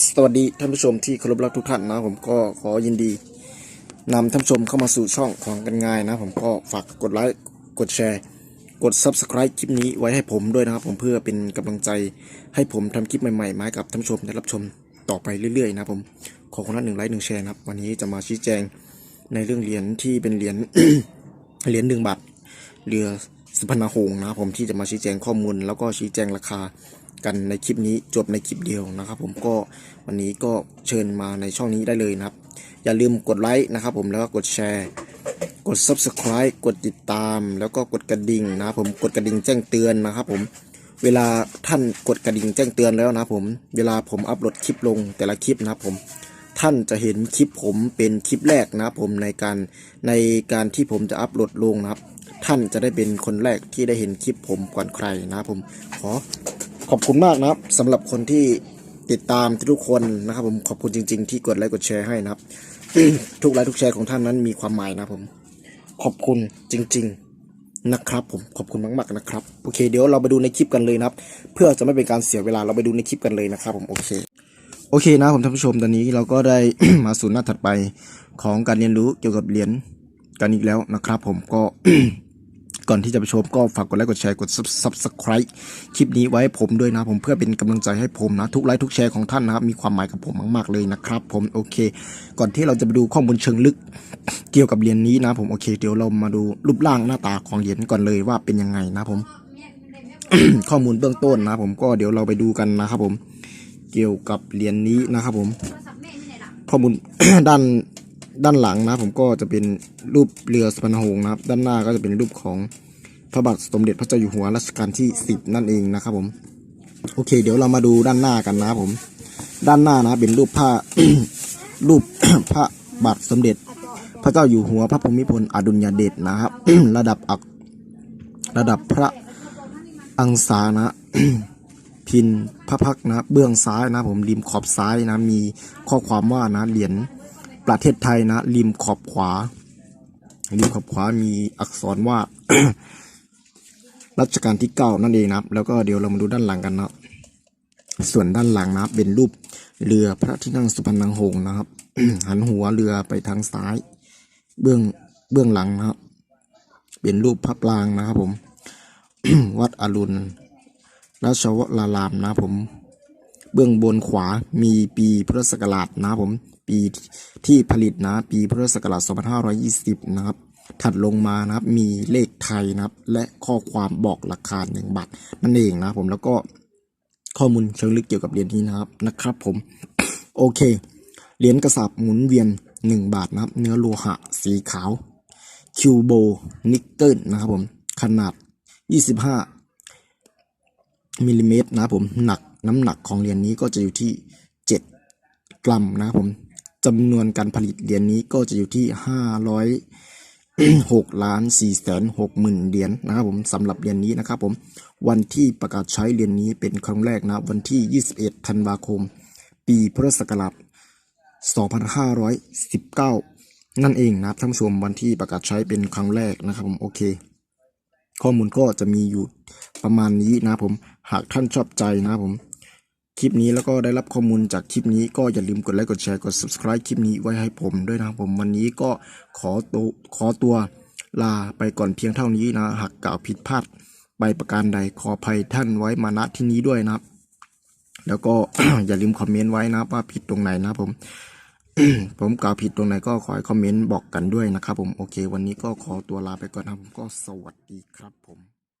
สวัสดีท่านผู้ชมที่เคารพรักทุกท่านนะผมก็ขอยินดีนำท่านผู้ชมเข้ามาสู่ช่องของกันง่ายนะ ผมก็ฝากกดไลค์กดแชร์ กด Subscribe คลิปนี้ไว้ให้ผมด้วยนะครับ ผมเพื่อเป็นกำลังใจให้ผมทำคลิปใหม่ๆมาให้กับท่านผู้ชมได้รับชมต่อไปเรื่อยๆนะผมขอคนละหนึ่งไลค์หนึ่งแชร์นะครับ วันนี้จะมาชี้แจงในเรื่องเหรียญที่เป็นเหรียญเหรียญหนึ่งบาทเรือสุพรรณหงส์นะครับผมที่จะมาชี้แจงข้อมูล แล้วก็ชี้แจงราคา กันในคลิปนี้จบในคลิปเดียวนะครับ ผมก็วันนี้ก็เชิญมาในช่องนี้ได้เลยนะครับ อย่าลืมกดไลค์นะครับผมแล้วก็กดแชร์กด subscribe กดติดตาม แล้วก็กดกระดิ่งนะครับผมกดกระดิ่งแจ้งเตือนนะครับผมเวลาท่านกดกระดิ่งแจ้งเตือนแล้วนะผมเวลาผมอัปโหลดคลิปลงแต่ละคลิปนะครับผมท่านจะเห็นคลิปผมเป็นคลิปแรกนะครับผมในการในการที่ผมจะอัปโหลดลงนะครับ ท่านจะได้เป็นคนแรกที่ได้เห็นคลิปผมก่อนใครนะครับผมขอ ขอบคุณมากนะครับสำหรับคนที่ติดตามทุกคนนะครับผมขอบคุณจริง ๆ ที่กดไลค์กดแชร์ให้นะครับ ทุกไลค์ทุกแชร์ของท่านนั้นมีความหมายนะผม ขอบคุณจริง ๆนะครับผมขอบคุณมากๆนะครับโอเค เดี๋ยวเราไปดูในคลิปกันเลยนะครับ เพื่อจะไม่เป็นการเสียเวลาเราไปดูในคลิปกันเลยนะครับ ผมโอเค โอเคนะผมท่านผู้ชมตอนนี้เราก็ได้ มาสู่หน้าถัดไปของการเรียนรู้เกี่ยวกับเหรียญกันอีกแล้วนะครับ ผมก็ ก่อนที่จะไปชมก็ฝากกดไลค์กดแชร์กด subscribe คลิปนี้ไว้ให้ผมด้วยนะผมเพื่อเป็นกำลังใจให้ผมนะ ทุกไลค์ทุกแชร์ของท่านนะครับมีความหมายกับผมมาก ๆเลยนะครับ ผมโอเค ก่อนที่เราจะไปดูข้อมูลเชิงลึก เกี่ยวกับเหรียญนี้นะผมโอเคเดี๋ยวเรามาดูรูปร่างหน้าตาของเหรียญก่อนเลยว่าเป็นยังไงนะผม ข้อมูลเบื้องต้นนะผมก็เดี๋ยวเราไปดูกันนะครับผม เกี่ยวกับเหรียญนี้นะครับผม ข้อมูลด้าน ด้านหลังนะผมก็จะเป็นรูปเรือสุพรรณหงส์นะครับ ด้านหน้าก็จะเป็นรูปของพระบาทสมเด็จพระเจ้าอยู่หัวรัชกาลที่สิบนั่นเองนะครับผมโอเค เดี๋ยวเรามาดูด้านหน้ากันนะครับผม ด้านหน้านะเป็นรูปผ้ารูปพระบาทสมเด็จ พระเจ้าอยู่หัวพระภูมิพลอดุลยเดชนะครับ ระดับอักระดับพระอังสานะพินพระพักนะเบื้องซ้ายนะผมริมขอบซ้ายนะมีข้อความว่านะเหรียญ ประเทศไทยนะ ริมขอบขวา ริมขอบขวามีอักษรว่า รัชกาลที่เก้านั่นเองนะครับ แล้วก็เดี๋ยวเรามาดูด้านหลังกันนะส่วนด้านหลังนะเป็นรูปเรือพระที่นั่งสุพรรณหงส์นะครับ หันหัวเรือไปทางซ้าย เบื้องเบื้องหลังนะครับ เป็นรูปพระปรางนะครับผม วัดอรุณราชวรารามนะผม เบื้องบนขวามีปีพุทธศักราชนะครับผมปีที่ผลิตนะปีพุทธศักราช2520 นะครับ ถัดลงมานะครับมีเลขไทยนะครับ และข้อความบอกราคาหนึ่งบาทนั่นเองนะผมแล้วก็ข้อมูลเชิงลึกเกี่ยวกับเหรียญนี้นะครับนะครับผมโอเคเหรียญกระสาบหมุนเวียน 1 บาทนะครับ เนื้อโลหะสีขาวคิวโบนิกเกิลนะครับผมขนาด 25 มิลลิเมตรนะผมหนักน้ำหนักของเหรียญนี้ก็จะอยู่ที่ 7 กรัมนะครับผมจำนวนการผลิตเหรียญนี้ก็จะอยู่ที่ 506ล้าน4แสน6หมื่นเหรียญนะครับผมสำหรับเหรียญนี้นะครับผมวันที่ประกาศใช้เหรียญนี้เป็นครั้งแรกนะวันที่ 21 ธันวาคม ปีพุทธศักราช2519 นั่นเองนะครับท่านผู้ชมวันที่ประกาศใช้เป็นครั้งแรกนะครับผมโอเค ข้อมูลก็จะมีอยู่ประมาณนี้นะผม หากท่านชอบใจนะผม คลิปนี้แล้วก็ได้รับข้อมูลจากคลิปนี้ก็อย่าลืมกดไลค์กดแชร์กด subscribe คลิปนี้ไว้ให้ผมด้วยนะผม วันนี้ก็ขอตัวขอตัวลาไปก่อนเพียงเท่านี้นะ หากกล่าวผิดพลาดไปประการใดขออภัยท่านไว้มาณที่นี้ด้วยนะครับ แล้วก็อย่าลืมคอมเมนต์ไว้นะว่าผิดตรงไหนนะผม ผมกล่าวผิดตรงไหนก็ขอให้คอมเมนต์บอกกันด้วยนะครับผมโอเค วันนี้ก็ขอตัวลาไปก่อนครับผมก็สวัสดีครับผม